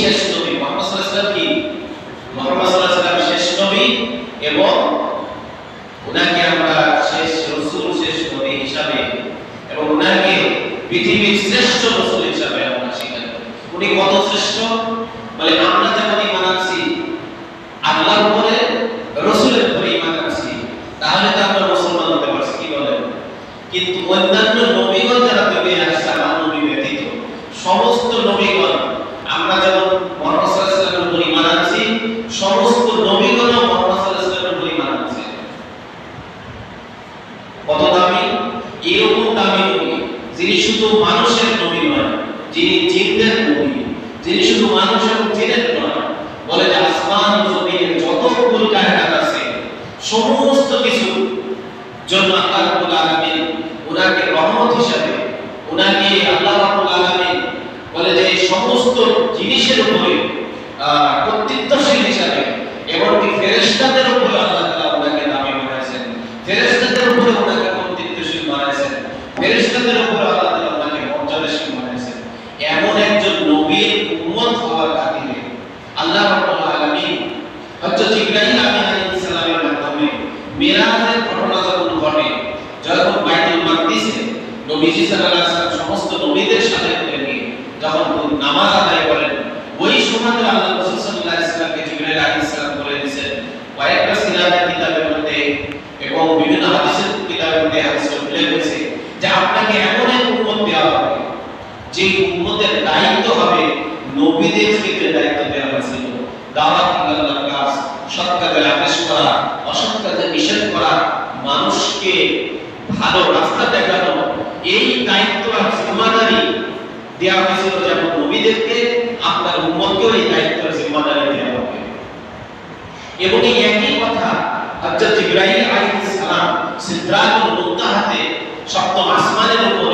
শেষ নবী মোহাম্মদ সাল্লাল্লাহু কি? মোহাম্মদ সাল্লাল্লাহু আলাইহি শেষ নবী এবং উনাকে আমরা শেষ রাসূল, শেষ নবী হিসাবে এবং উনাকে পৃথিবীর শ্রেষ্ঠ রাসূল হিসাবে আমরা স্বীকার করি। উনি কত শ্রেষ্ঠ? আমরা আল্লাহর উপরে, রাসূলের উপরে ঈমান তাহলে তো আমরা মুসলমান হতে পারছি, কি বলেন? কিন্তু অন্যান্য নবীগণ যারা দুনিয়ায় এরকম দামি নবী যিনি শুধু মানুষের নবী নয়, যিনি জিনদের নবী যিনি শুধু মানুষ এবং জিনের নয়, বলে যে আসমান জমিনের যত কুল কায়নাত আছে, সমস্ত কিছু জন্য আল্লাহ রাব্বুল আলামিন ওনাকে রহমত হিসাবে ওনাকে আল্লাহ রাব্বুল আলামিন বলে যে সমস্ত জিনিসের উপরে কর্তৃত্বশীল হিসাবে, এমনকি ফেরেশতাদের উপরে আল্লাহ তাআলা ওনাকে দামি বানাইছেন ফেরেশতাদের উপরে ওনাকে কর্তৃত্বশীল বানাইছেন ফেরেশতাদের উপরে আল্লাহ তাআলা ওনাকে মর্যাদাশীল বানাইছেন এমন একজন নবীর উম্মত হওয়ার খাতিরে আল্লাহ রাব্বুল আলামিন হযরত আমিন আলাইহিস সালামের মাধ্যমে মিরাজের ঘটনা যখন ঘটে, যখন বাইতুল মাকদিসে নবীজি সাল্লাল্লাহু আলাইহি সমস্ত নবীদের সাথে করে যখন নামাজ আদায় করেন, ওই সময় আল্লাহ রাসূল সাল্লাল্লাহু আলাইহি ওয়াসাল্লামকে আলাইহিস সালাম বলে দিয়েছেন। কয়েকটা সিরাতের কিতাবের মধ্যে এবং বিভিন্ন হাদিসের কিতাবের মধ্যে হাদিস উল্লেখ হয়েছে যে আপনাকে এমন এক উম্মত দেওয়া হবে যে উম্মতের দায়িত্ব হবে, নবীদের ক্ষেত্রে দায়িত্ব দেওয়া হয়েছিল। দাওয়াত, আল্লাহর কাজ কাজের আদেশ করা কাজে নিষেধ করা, মানুষকে ভালো রাস্তা দেখানো, এই দায়িত্ব আর জিম্মাদারি দেওয়া হয়েছিল যেমন নবীদেরকে, আপনার উম্মতকেও এই দায়িত্ব আর জিম্মাদারি দেওয়া হবে। এবং এই একই কথা হযরত ইব্রাহিম আলাইহিস সালাম সিদরাতুল মুনতাহাতে সপ্তম আসমানের উপর